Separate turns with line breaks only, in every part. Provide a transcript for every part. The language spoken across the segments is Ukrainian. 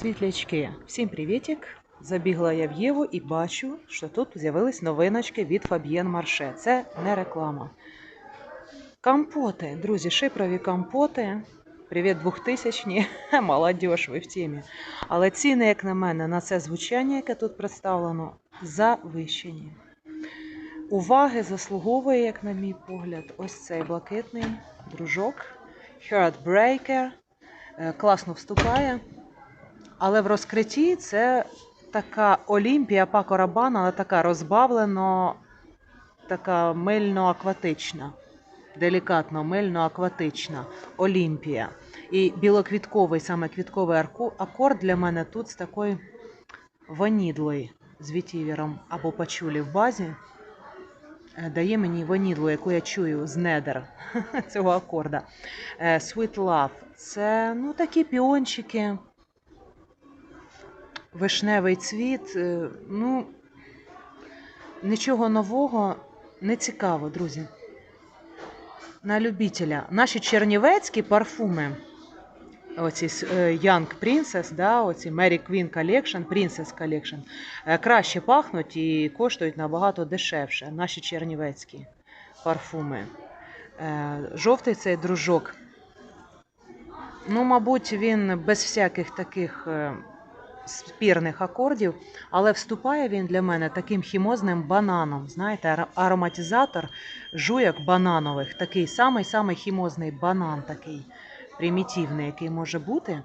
Світлячки, всім привітик! Забігла я в Єву і бачу, що тут з'явились новиночки від Fabienne Марше. Це не реклама. Компоти, друзі, шипрові компоти. Привіт 2000 Молодіж, ви в темі. Але ціни, як на мене, на це звучання, яке тут представлено, завищені. Уваги заслуговує, як на мій погляд, ось цей блакитний дружок. Heartbreaker. Е, Класно вступає. Але в розкритті це така Олімпія Пако Рабан, але така розбавлено, така мильно-акватична, делікатно мильно-акватична Олімпія. І білоквітковий, саме квітковий акорд для мене тут з такою ванідлою з вітівером або пачулі в базі. е, Дає мені ванідлу, яку я чую з недер цього акорда. Е, Sweet Love. Це ну, такі піончики, вишневий цвіт. е, Ну, нічого нового не цікаво, друзі. На любителя. Наші чернівецькі парфуми. Оці е, Young Princess, да, оці Mary Queen Collection, Princess Collection, е, краще пахнуть і коштують набагато дешевше. Наші чернівецькі парфуми. Жовтий цей дружок. Ну, мабуть, він без всяких таких спірних акордів, але вступає він для мене таким хімозним бананом. Знаєте, ароматизатор жуйок бананових, такий самий-самий хімозний банан, такий примітивний, який може бути.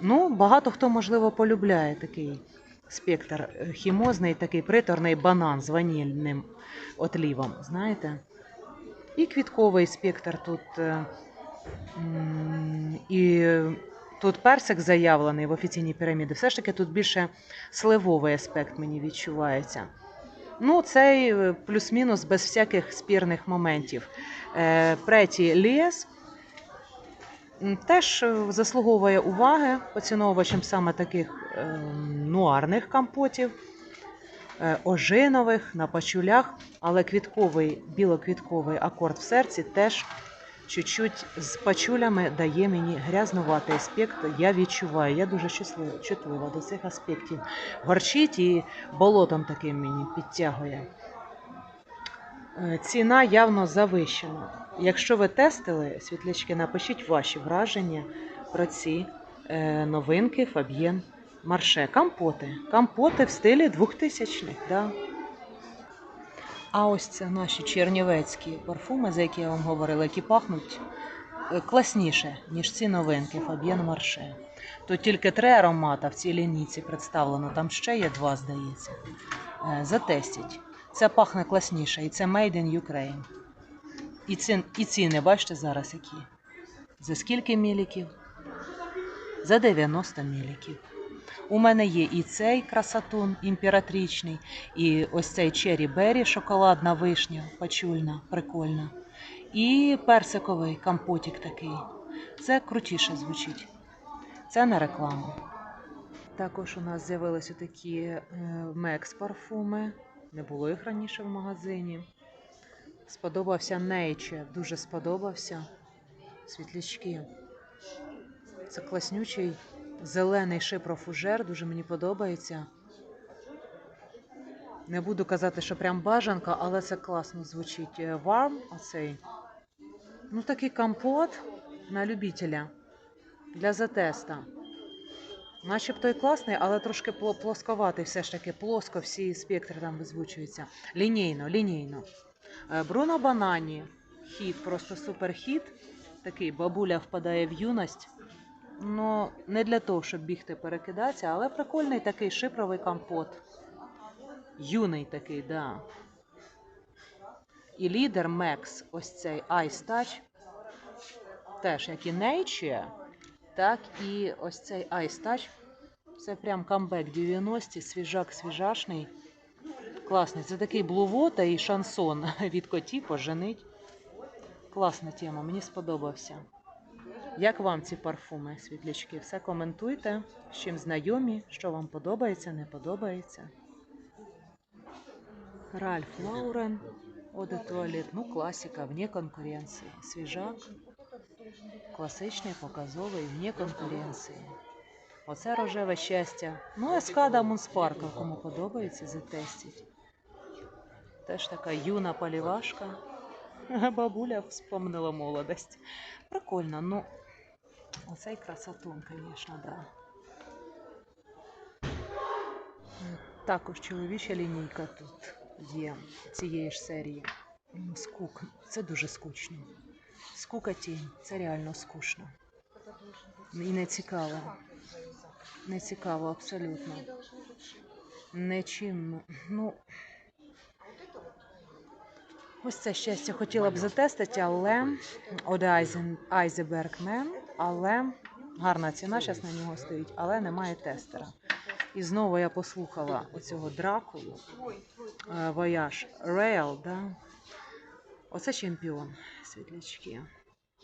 Ну, багато хто, можливо, полюбляє такий спектр е, хімозний, такий приторний банан з ванільним отлівом, знаєте. І квітковий спектр тут. е, І тут персик заявлений в офіційній піраміді. Все ж таки тут більше сливовий аспект мені відчувається. Ну, цей е, плюс-мінус без всяких спірних моментів. Е, Преті Ліс теж е, заслуговує уваги поціновувачем саме таких нуарних компотів, ожинових на пачулях, але квітковий, білоквітковий акорд в серці теж чуть-чуть з пачулями дає мені грязнуватий аспект. Я відчуваю, я дуже щаслива, чутлива до цих аспектів. Горчить і болотом таким мені підтягує. Е, Ціна явно завищена. Якщо ви тестили, світлячки, напишіть ваші враження про ці е, новинки Фаб'єн Марше. Компоти. Компоти в стилі 2000-х. Да. А ось це наші чернівецькі парфуми, за які я вам говорила, які пахнуть е, класніше, ніж ці новинки Фаб'єн Марше. Тут тільки три аромата в цій лінійці представлено, там ще є два, здається. Е, Затестіть. Це пахне класніше, і це Made in Ukraine. І, ці, і ціни, бачите зараз які. За скільки міліків? За 90 міліків. У мене є і цей красатун імператричний, і ось цей Черрі Беррі, шоколадна вишня, пачульна, прикольна. І персиковий компотик такий. Це крутіше звучить. Це на рекламу. Також у нас з'явилися такі Мекс парфуми. Не було їх раніше в магазині. Сподобався Нейче, дуже сподобався. Світлячки. Це класнючий зелений шипрофужер, дуже мені подобається. Не буду казати, що прям бажанка, але це класно звучить. Е, Warm оцей. Ну, такий компот на любителя для затеста. Начебто і класний, але трошки пло- плосковатий все ж таки. Плоско всі спектри там визвучуються. Лінійно, лінійно. Е, Бруно Банані. Хіт, просто супер хіт. Такий бабуля впадає в юність. Ну, не для того, щоб бігти перекидатися, але прикольний такий шипровий компот. Юний такий, да. І лідер Мекс, ось цей Ice Touch. Теж як і Nature, так і ось цей Ice Touch. Це прям камбек 90-ті, свіжак свіжашний. Класний. Це такий блувота і шансон від котів поженить. Класна тема, мені сподобався. Як вам ці парфуми, світлячки? Все коментуйте, з чим знайомі, що вам подобається, не подобається. Ральф Лаурен, Оде Туалет, ну класика, вне конкуренції. Свіжак, класичний, показовий, вне конкуренції. Оце рожеве щастя. Ну, ескада Мунспаркл, кому подобається, затестіть. Теж така юна полівашка. Бабуля вспомнила молодость. Прикольно, ну. Оцей красотун, звісно, да. Також чоловіча лінійка тут є цієї ж серії. Скук. Це дуже скучно. Скука тінь. Це реально скучно. І не цікаво. Не цікаво абсолютно. Нічим. Ну. Ось це щастя хотіла б затестити, але Оде Айзен, Айзебергмен, але гарна ціна зараз на нього стоїть, але немає тестера. І знову я послухала оцього Дракулу, е, Вояж Рейл, да? Оце чемпіон світлячки.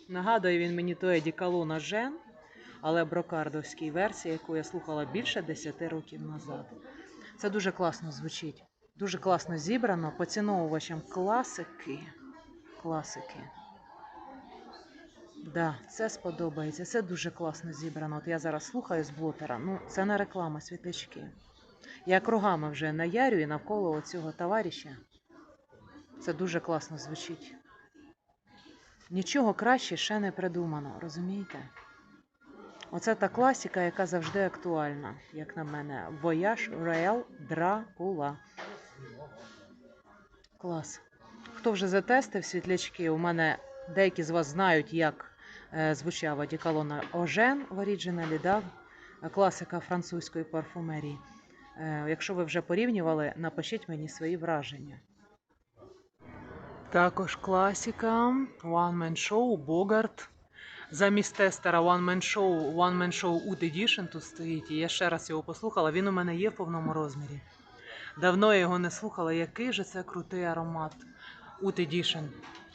Нагадує він мені той Дікалона Жен, але брокардовській версії, яку я слухала більше 10 років назад. Це дуже класно звучить. Дуже класно зібрано поціновувачем класики. Класики. Да, це сподобається. Це дуже класно зібрано. От я зараз слухаю з блотера. Ну, це не реклама, світлячки. Я кругами вже наярюю навколо цього товариша. Це дуже класно звучить. Нічого краще ще не придумано, розумієте? Оце та класика, яка завжди актуальна, як на мене. Вояж Реал Дракула. Клас. Хто вже затестив світлячки? У мене деякі з вас знають, як звучав одіколон Ожен в оріджиналі, да? класика французької парфумерії. Е, якщо ви вже порівнювали, напишіть мені свої враження. Також класика One Man Show Bogart. Замість тестера One Man Show, One Man Show Oud Edition тут стоїть. І я ще раз його послухала. Він у мене є в повному розмірі. Давно я його не слухала. Який же це крутий аромат. Oud Edition.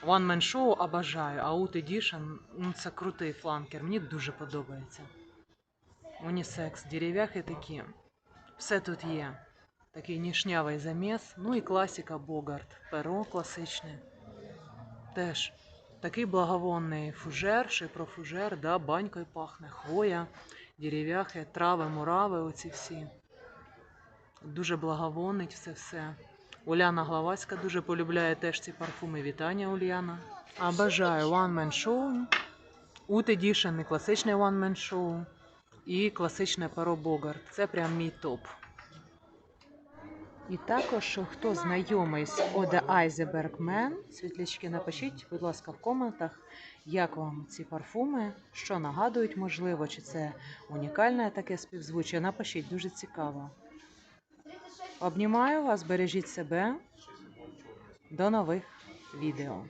One Man Show обожаю, а Oud Edition ну, це крутий фланкер. Мені дуже подобається. Унісекс, дерев'яхи такі. Все тут є. Такий нішнявий заміс. Ну і класика Богарт. Перо класичне. Теж такий благовонний фужер, шипрофужер, да, банькою пахне, хвоя, дерев'яхи, трави, мурави, оці всі. Дуже благовонить все все. Уляна Главацька дуже полюбляє теж ці парфуми. Вітання, Уляна. А бажаю One Man Show, Oud Edition, і класичне One Man Show і класичне перо Богарт. Це прям мій топ. І також, хто знайомий з Оде Айзебергмен, світлячки, напишіть, будь ласка, в коментах, як вам ці парфуми, що нагадують, можливо, чи це унікальне таке співзвуччя. Напишіть, дуже цікаво. Обнімаю вас, бережіть себе. До нових відео.